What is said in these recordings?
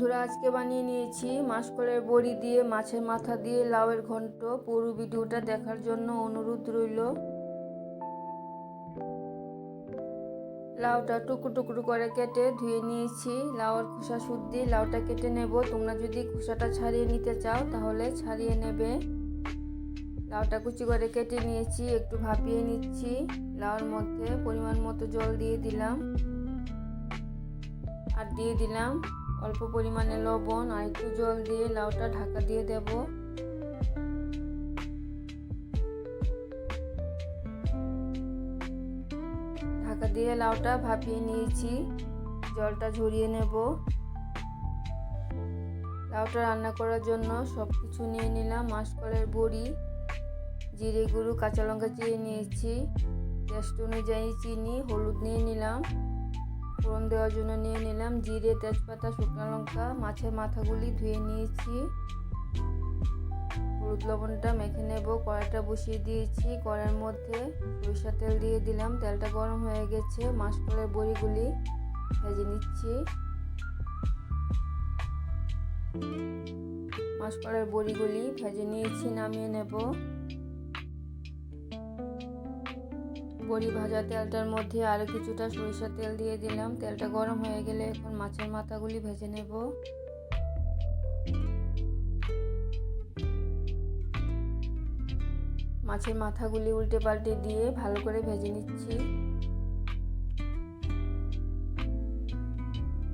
বন্ধুরা, আজকে বানিয়ে নিয়েছি মাসকলের বড়ি দিয়ে, মাছের মাথা দিয়ে লাউয়ের ঘন্ট। পুরো ভিডিওটা দেখার জন্য অনুরোধ রইল। লাউটা টুকরো টুকরো করে কেটে ধুয়ে নিয়েছি। লাউয়ের খোসা শুদ্ধি, লাউটা কেটে নেব। তোমরা যদি খোসাটা ছাড়িয়ে নিতে চাও, তাহলে ছাড়িয়ে নেবে। লাউটা কুচি করে কেটে নিয়েছি, একটু ভাপিয়ে নিচ্ছি। লাউর মধ্যে পরিমাণ মতো জল দিয়ে দিলাম। আর দিয়ে দিলাম অল্প পরিমাণে লবণ আর একটু জল দিয়ে লাউটা ঢাকা দিয়ে দেব। ঢাকা দিয়ে লাউটা ভাপিয়ে নিয়েছি। জলটা ঝরিয়ে নেব। লাউটা রান্না করার জন্য সব কিছু নিয়ে নিলাম মাসকলের বড়ি, জিরে গুঁড়ো, কাঁচা লঙ্কা চিড়ে নিয়েছি। টেস্ট অনুযায়ী চিনি, হলুদ নিয়ে নিলাম। ফোড়ন দেওয়ার জন্য নিয়ে নিলাম। জিরে, তেজপাতা, শুকনো লঙ্কা, মাছের মাথাগুলি ধুয়ে নিয়েছি। হলুদ লবণটা মেখে নেব। কড়াইটা বসিয়ে দিয়েছি। কড়াইয়ের মধ্যে সরিষা তেল দিয়ে দিলাম। তেলটা গরম হয়ে গেছে। মাসকলের বড়িগুলি ভেজে নিচ্ছি। মাসকলের বড়িগুলি ভেজে নিয়েছি, নামিয়ে নেব। বড়ি ভাজা তেলটার মধ্যে আরও কিছুটা সরিষার তেল দিয়ে দিলাম। তেলটা গরম হয়ে গেলে এখন মাছের মাথাগুলি ভেজে নেব। মাছের মাথাগুলি উল্টে পাল্টে দিয়ে ভালো করে ভেজে নিচ্ছি।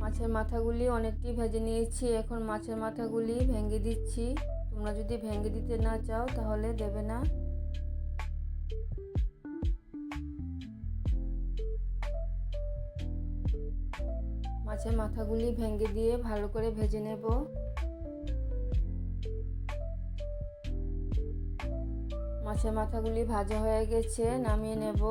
মাছের মাথাগুলি অনেকটি ভেজে নিয়েছি, এখন মাছের মাথাগুলি ভেঙে দিচ্ছি। তোমরা যদি ভেঙে দিতে না চাও তাহলে দেবে না। মাছের মাথাগুলি ভেঙে দিয়ে ভালো করে ভেজে নেব। মাছের মাথাগুলি ভাজা হয়ে গেছে, নামিয়ে নেব।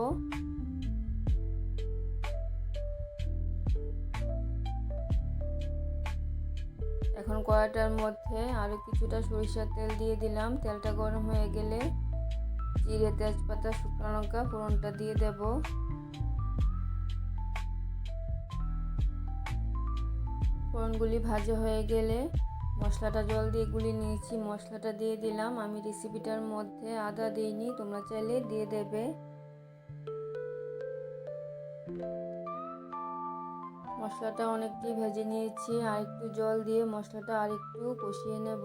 এখন কড়াটার মধ্যে আরও কিছুটা সরিষার তেল দিয়ে দিলাম। তেলটা গরম হয়ে গেলে জিরে, তেজপাতা, শুকনো লঙ্কা, ফোড়নটা দিয়ে দেবো। ফোড়নগুলি ভাজা হয়ে গেলে মশলাটা জল দিয়ে গুলি নিয়েছি। মশলাটা দিয়ে দিলাম। আমি রেসিপিটার মধ্যে আদা দিইনি, তোমরা চাইলে দিয়ে দেবে। মশলাটা অনেকটি ভেজে নিয়েছি। আর একটু জল দিয়ে মশলাটা আর একটু কষিয়ে নেব।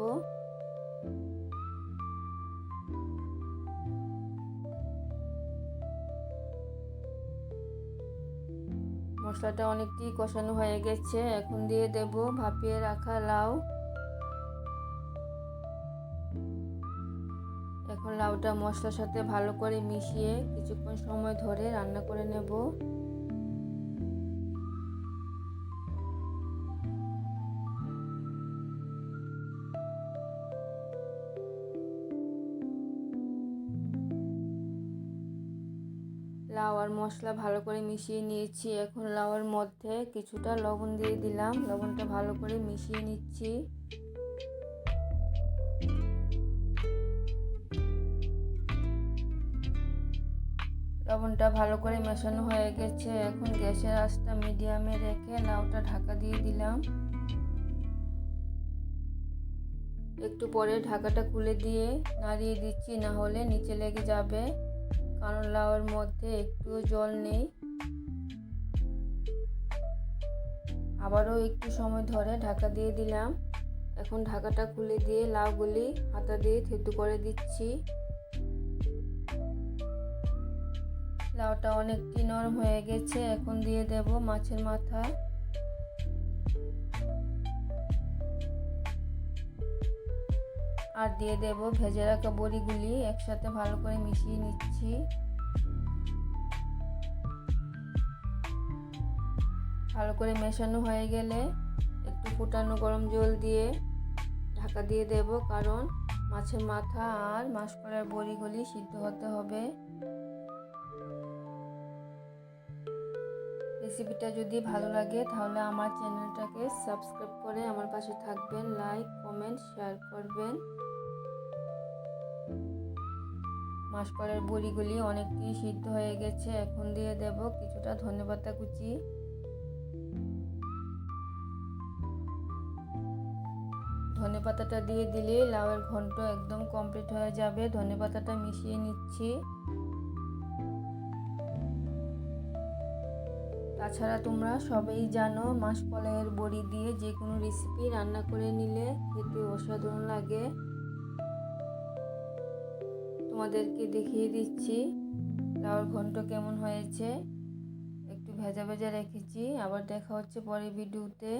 মশলাটা অনেকটি কষানো হয়ে গেছে। এখন দিয়ে দেব ভাপিয়ে রাখা লাউ। এখন লাউটা মশলার সাথে ভালো করে মিশিয়ে কিছুক্ষণ সময় ধরে রান্না করে নেব। লাউ আর মশলা ভালো করে মিশিয়ে নিয়েছি। এখন লাউয়ের মধ্যে কিছুটা লবণ দিয়ে দিলাম। লবণটা ভালো করে মিশিয়ে নিচ্ছি। লবণটা ভালো করে মেশানো হয়ে গেছে। এখন গ্যাসের আঁচটা মিডিয়ামে রেখে লাউটা ঢাকা দিয়ে দিলাম। একটু পরে ঢাকাটা খুলে দিয়ে নাড়িয়ে দিচ্ছি, না হলে নিচে লেগে যাবে। কারণ লাউয়ের মধ্যে একটু জল নেই। আবারও একটু সময় ধরে ঢাকা দিয়ে দিলাম। এখন ঢাকাটা খুলে দিয়ে লাউগুলি হাতা দিয়ে থেতু করে দিচ্ছি। লাউটা অনেকটি নরম হয়ে গেছে, এখন দিয়ে দেব মাছের মাথা। আর দিয়ে দেব, ভেজে রাখা বড়িগুলি একসাথে ভালো করে মিশিয়ে নিচ্ছি। ভালো করে মেশানো হয়ে গেলে একটু ফুটানো গরম জল দিয়ে ঢাকা দিয়ে দেব, কারণ মাছের মাথা আর মাসকলার বড়িগুলি সিদ্ধ হতে হবে। রেসিপিটা যদি ভালো লাগে, তাহলে আমার চ্যানেলটাকে সাবস্ক্রাইব করে আমার পাশে থাকবেন, লাইক, কমেন্ট, শেয়ার করবেন। মাসকলের বড়িগুলি অনেকটি সিদ্ধ হয়ে গেছে, এখন দিয়ে দেব কিছুটা ধনেপাতা কুচি। ধনে পাতাটা দিয়ে দিলে লাউয়ের ঘন্ট একদম কমপ্লিট হয়ে যাবে। ধনে পাতাটা মিশিয়ে নিচ্ছি। তাছাড়া তোমরা সবাই জানো মাসকলাইয়ের বড়ি দিয়ে যে কোনো রেসিপি রান্না করে নিলে খেতে অসাধারণ লাগে। তোমাদেরকে দেখিয়ে দিচ্ছি লাউর ঘন্ট কেমন হয়েছে। একটু ভেজা ভেজা রেখেছি, আবার দেখা হচ্ছে পরে ভিডিওতে